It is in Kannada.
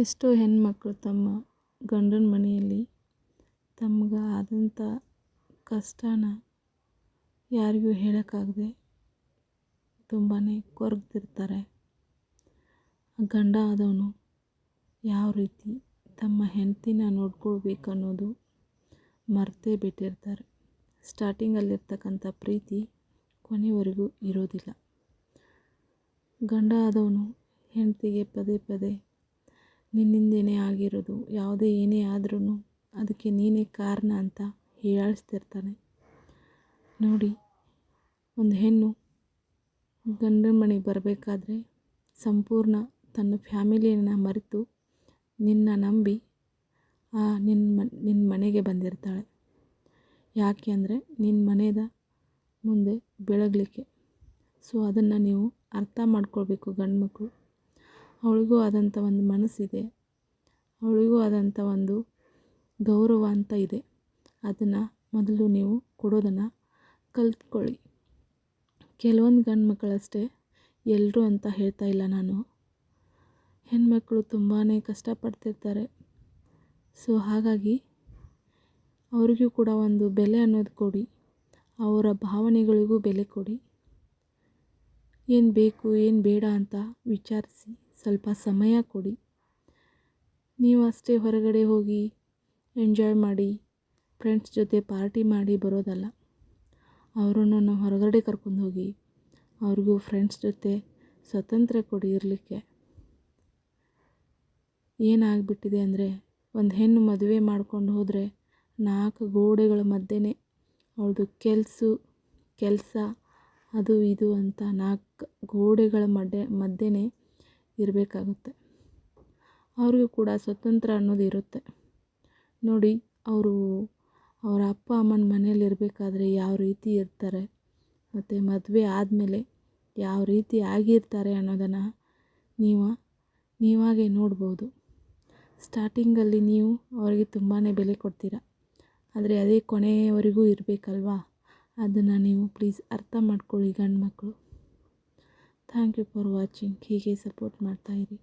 ಎಷ್ಟೋ ಹೆಣ್ಮಕ್ಳು ತಮ್ಮ ಗಂಡನ ಮನೆಯಲ್ಲಿ ತಮ್ಗೆ ಆದಂಥ ಕಷ್ಟನ ಯಾರಿಗೂ ಹೇಳೋಕ್ಕಾಗದೆ ತುಂಬಾ ಕೊರಗ್ತಿರ್ತಾರೆ ಗಂಡ ಆದವನು ಯಾವ ರೀತಿ ತಮ್ಮ ಹೆಂಡತಿನ ನೋಡ್ಕೊಳ್ಬೇಕನ್ನೋದು ಮರ್ತೇ ಬಿಟ್ಟಿರ್ತಾರೆ. ಸ್ಟಾರ್ಟಿಂಗಲ್ಲಿರ್ತಕ್ಕಂಥ ಪ್ರೀತಿ ಕೊನೆವರೆಗೂ ಇರೋದಿಲ್ಲ. ಗಂಡ ಆದವನು ಹೆಂಡತಿಗೆ ಪದೇ ಪದೇ ನಿನ್ನಿಂದೇನೇ ಆಗಿರೋದು, ಯಾವುದೇ ಏನೇ ಆದ್ರೂ ಅದಕ್ಕೆ ನೀನೇ ಕಾರಣ ಅಂತ ಹೀಯಾಳಿಸ್ತಿರ್ತಾನೆ ನೋಡಿ, ಒಂದು ಹೆಣ್ಣು ಗಂಡನ ಮನೆಗೆ ಬರಬೇಕಾದ್ರೆ ಸಂಪೂರ್ಣ ತನ್ನ ಫ್ಯಾಮಿಲಿಯನ್ನು ಮರೆತು ನಿನ್ನ ನಂಬಿ, ಆ ನಿನ್ನ ಮ ನಿನ್ನ ಮನೆಗೆ ಬಂದಿರ್ತಾಳೆ. ಯಾಕೆ ಅಂದರೆ ನಿನ್ನ ಮನೆಯದ ಮುಂದೆ ಬೆಳಗಲಿಕ್ಕೆ. ಸೊ ಅದನ್ನು ನೀವು ಅರ್ಥ ಮಾಡ್ಕೊಳ್ಬೇಕು ಗಂಡು ಮಕ್ಕಳು ಅವಳಿಗೂ ಆದಂಥ ಒಂದು ಮನಸ್ಸಿದೆ. ಅವಳಿಗೂ ಆದಂಥ ಒಂದು ಗೌರವ ಅಂತ ಇದೆ. ಅದನ್ನು ಮೊದಲು ನೀವು ಕೊಡೋದನ್ನು ಕಲ್ತ್ಕೊಳ್ಳಿ. ಕೆಲವೊಂದು ಗಂಡು ಮಕ್ಕಳಷ್ಟೇ ಎಲ್ಲರೂ ಅಂತ ಹೇಳ್ತಾ ಇಲ್ಲ ನಾನು. ಹೆಣ್ಮಕ್ಳು ತುಂಬಾ ಕಷ್ಟಪಡ್ತಿರ್ತಾರೆ. ಸೊ ಹಾಗಾಗಿ ಅವರಿಗೂ ಕೂಡ ಒಂದು ಬೆಲೆ ಅನ್ನೋದು ಕೊಡಿ. ಅವರ ಭಾವನೆಗಳಿಗೂ ಬೆಲೆ ಕೊಡಿ. ಏನು ಬೇಕು, ಏನು ಬೇಡ ಅಂತ ವಿಚಾರಿಸಿ. ಸ್ವಲ್ಪ ಸಮಯ ಕೊಡಿ. ನೀವು ಅಷ್ಟೇ ಹೊರಗಡೆ ಹೋಗಿ ಎಂಜಾಯ್ ಮಾಡಿ ಫ್ರೆಂಡ್ಸ್ ಜೊತೆ ಪಾರ್ಟಿ ಮಾಡಿ ಬರೋದಲ್ಲ. ಅವರನ್ನು ಹೊರಗಡೆ ಕರ್ಕೊಂಡು ಹೋಗಿ ಅವ್ರಿಗೂ ಫ್ರೆಂಡ್ಸ್ ಜೊತೆ ಸ್ವತಂತ್ರ ಕೊಡಿ ಇರಲಿಕ್ಕೆ. ಏನಾಗ್ಬಿಟ್ಟಿದೆ ಅಂದರೆ ಒಂದು ಹೆಣ್ಣು ಮದುವೆ ಮಾಡ್ಕೊಂಡು ಹೋದರೆ ನಾಲ್ಕು ಗೋಡೆಗಳ ಮಧ್ಯೆ ಅವಳದು ಕೆಲಸ ಕೆಲಸ, ಅದು ಇದು ಅಂತ ನಾಲ್ಕು ಗೋಡೆಗಳ ಮಧ್ಯೆ ಮಧ್ಯೆನೇ ಇರಬೇಕಾಗುತ್ತೆ. ಅವ್ರಿಗೂ ಕೂಡ ಸ್ವತಂತ್ರ ಅನ್ನೋದು ಇರುತ್ತೆ. ನೋಡಿ, ಅವರು ಅವರ ಅಪ್ಪ ಅಮ್ಮನ ಮನೇಲಿ ಇರಬೇಕಾದ್ರೆ ಯಾವ ರೀತಿ ಇರ್ತಾರೆ, ಮತ್ತು ಮದುವೆ ಆದಮೇಲೆ ಯಾವ ರೀತಿ ಆಗಿರ್ತಾರೆ ಅನ್ನೋದನ್ನು ನೀವು, ನೀವಾಗೇ ನೋಡ್ಬೋದು. ಸ್ಟಾರ್ಟಿಂಗಲ್ಲಿ ನೀವು ಅವರಿಗೆ ತುಂಬಾ ಬೆಲೆ ಕೊಡ್ತೀರ. ಆದರೆ ಅದೇ ಕೊನೆಯವರೆಗೂ ಇರಬೇಕಲ್ವಾ? ಅದನ್ನು ನೀವು ಪ್ಲೀಸ್ ಅರ್ಥ ಮಾಡ್ಕೊಳ್ಳಿ ಗಂಡು ಮಕ್ಕಳು ಥ್ಯಾಂಕ್ ಯು ಫಾರ್ ವಾಚಿಂಗ್ ಹೀಗೆ ಸಪೋರ್ಟ್ ಮಾಡ್ತಾಯಿರಿ